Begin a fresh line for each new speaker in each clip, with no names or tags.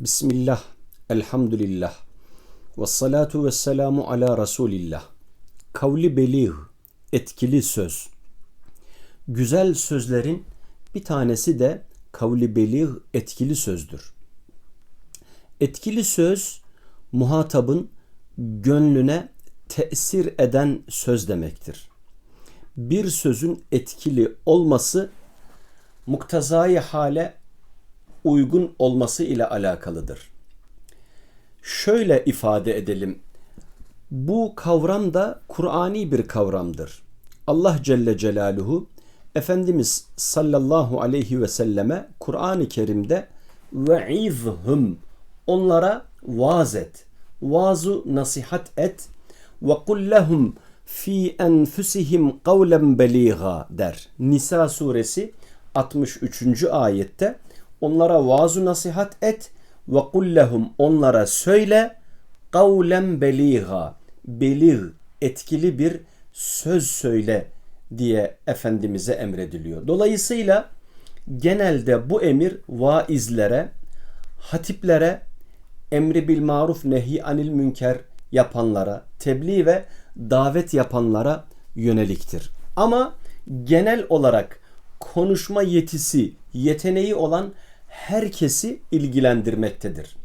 Bismillah, elhamdülillah, ve salatu ve selamu ala Resulillah. Kavli belih, etkili söz. Güzel sözlerin bir tanesi de kavli belih, etkili sözdür. Etkili söz, muhatabın gönlüne tesir eden söz demektir. Bir sözün etkili olması, muktezai hale uygun olması ile alakalıdır. Şöyle ifade edelim. Bu kavram da Kur'ani bir kavramdır. Allah Celle Celaluhu Efendimiz sallallahu aleyhi ve selleme Kur'an-ı Kerim'de ve'izhum onlara vaaz et. Vazu nasihat et ve kul fi enfusihim kavlen beliga der. Nisa suresi 63. ayette onlara vaaz nasihat et ve kullehum onlara söyle kavlen beliga belir etkili bir söz söyle diye Efendimiz'e emrediliyor. Dolayısıyla genelde bu emir vaizlere, hatiplere, emri bil maruf nehi anil münker yapanlara, tebliğ ve davet yapanlara yöneliktir. Ama genel olarak konuşma yetisi, yeteneği olan herkesi ilgilendirmektedir.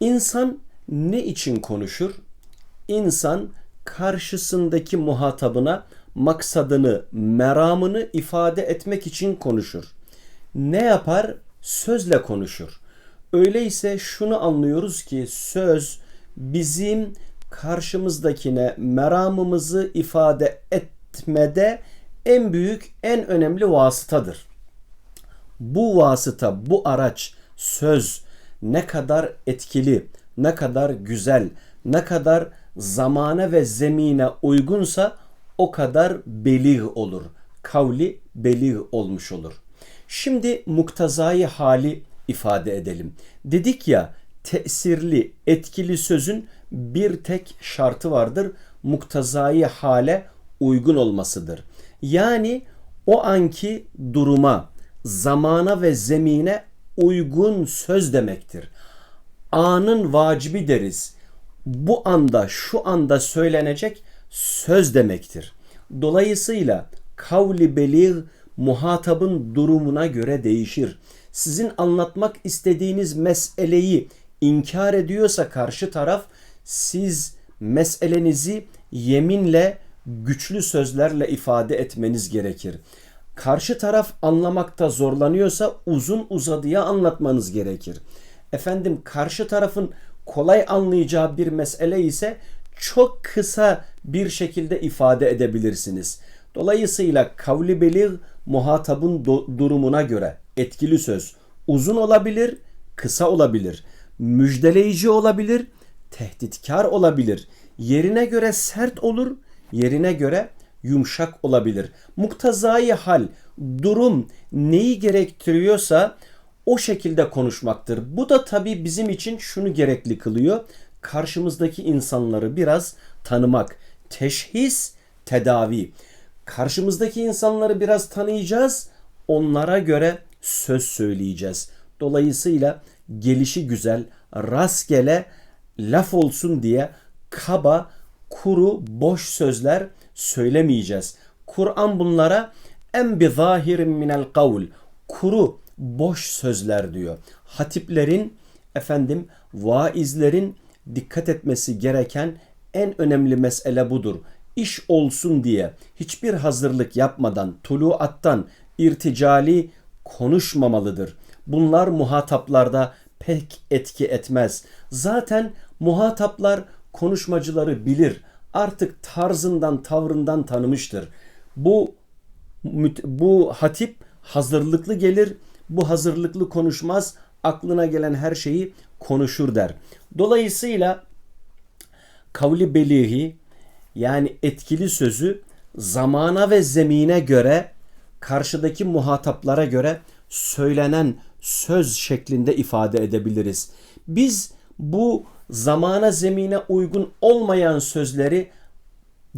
İnsan ne için konuşur? İnsan karşısındaki muhatabına maksadını, meramını ifade etmek için konuşur. Ne yapar? Sözle konuşur. Öyleyse şunu anlıyoruz ki söz bizim karşımızdakine meramımızı ifade etmede en büyük, en önemli vasıtadır. Bu vasıta, bu araç, söz ne kadar etkili, ne kadar güzel, ne kadar zamana ve zemine uygunsa o kadar belih olur. Kavli belih olmuş olur. Şimdi muktazayı hali ifade edelim. Dedik ya tesirli, etkili sözün bir tek şartı vardır. Muktazayı hale uygun olmasıdır. Yani o anki duruma, zamana ve zemine uygun söz demektir. Anın vacibi deriz. Bu anda, şu anda söylenecek söz demektir. Dolayısıyla kavli belir muhatabın durumuna göre değişir. Sizin anlatmak istediğiniz meseleyi inkar ediyorsa karşı taraf siz meselenizi yeminle güçlü sözlerle ifade etmeniz gerekir. Karşı taraf anlamakta zorlanıyorsa uzun uzadıya anlatmanız gerekir. Efendim karşı tarafın kolay anlayacağı bir mesele ise çok kısa bir şekilde ifade edebilirsiniz. Dolayısıyla kavli belir muhatabın durumuna göre etkili söz uzun olabilir, kısa olabilir, müjdeleyici olabilir, tehditkar olabilir. Yerine göre sert olur, yerine göre yumuşak olabilir. Muktazayı hal, durum neyi gerektiriyorsa o şekilde konuşmaktır. Bu da tabii bizim için şunu gerekli kılıyor. Karşımızdaki insanları biraz tanımak. Teşhis, tedavi. Karşımızdaki insanları biraz tanıyacağız. Onlara göre söz söyleyeceğiz. Dolayısıyla gelişi güzel, rastgele laf olsun diye kaba, kuru, boş sözler söylemeyeceğiz. Kur'an bunlara en bi zahirin minel kavl kuru, boş sözler diyor. Hatiplerin, efendim, vaizlerin dikkat etmesi gereken en önemli mesele budur. İş olsun diye hiçbir hazırlık yapmadan, tuluattan, irticali konuşmamalıdır. Bunlar muhataplarda pek etki etmez. Zaten muhataplar konuşmacıları bilir. Artık tarzından, tavrından tanımıştır. Bu bu hatip hazırlıklı gelir. Bu hazırlıklı konuşmaz. Aklına gelen her şeyi konuşur der. Dolayısıyla kavli belihi yani etkili sözü zamana ve zemine göre karşıdaki muhataplara göre söylenen söz şeklinde ifade edebiliriz. Biz bu zamana zemine uygun olmayan sözleri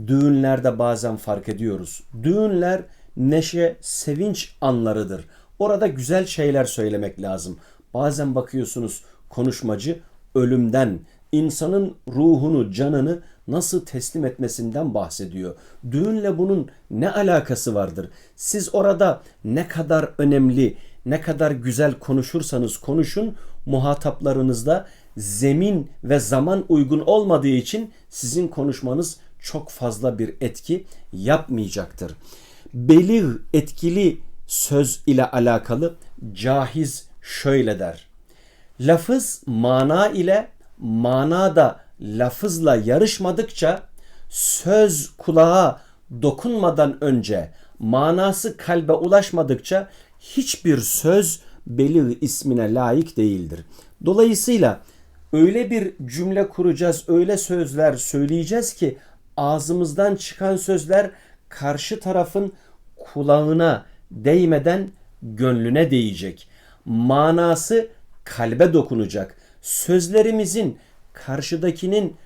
düğünlerde bazen fark ediyoruz. Düğünler neşe, sevinç anlarıdır. Orada güzel şeyler söylemek lazım. Bazen bakıyorsunuz konuşmacı ölümden, insanın ruhunu, canını nasıl teslim etmesinden bahsediyor. Düğünle bunun ne alakası vardır? Siz orada ne kadar önemli, ne kadar güzel konuşursanız konuşun, muhataplarınızda zemin ve zaman uygun olmadığı için sizin konuşmanız çok fazla bir etki yapmayacaktır. Belir etkili söz ile alakalı cahiz şöyle der. Lafız mana ile mana da lafızla yarışmadıkça söz kulağa dokunmadan önce manası kalbe ulaşmadıkça hiçbir söz belir ismine layık değildir. Dolayısıyla öyle bir cümle kuracağız, öyle sözler söyleyeceğiz ki ağzımızdan çıkan sözler karşı tarafın kulağına değmeden gönlüne değecek. Manası kalbe dokunacak. Sözlerimizin karşıdakinin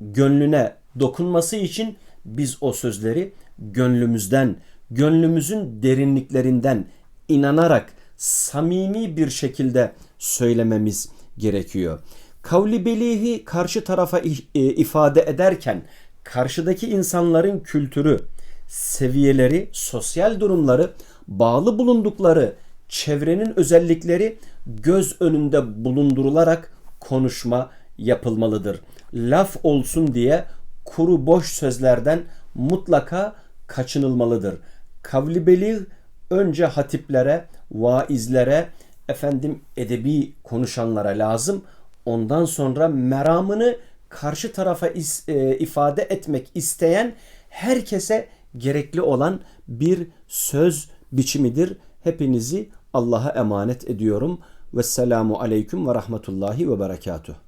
gönlüne dokunması için biz o sözleri gönlümüzden, gönlümüzün derinliklerinden inanarak samimi bir şekilde söylememiz gerekiyor. Kavli belihi karşı tarafa e, ifade ederken karşıdaki insanların kültürü, seviyeleri, sosyal durumları, bağlı bulundukları çevrenin özellikleri göz önünde bulundurularak konuşma yapılmalıdır. Laf olsun diye kuru boş sözlerden mutlaka kaçınılmalıdır. Kavli belir önce hatiplere, vaizlere, efendim edebi konuşanlara lazım. Ondan sonra meramını karşı tarafa is, e, ifade etmek isteyen herkese gerekli olan bir söz biçimidir. Hepinizi Allah'a emanet ediyorum. Vesselamu aleyküm ve rahmetullahi ve berekatuhu.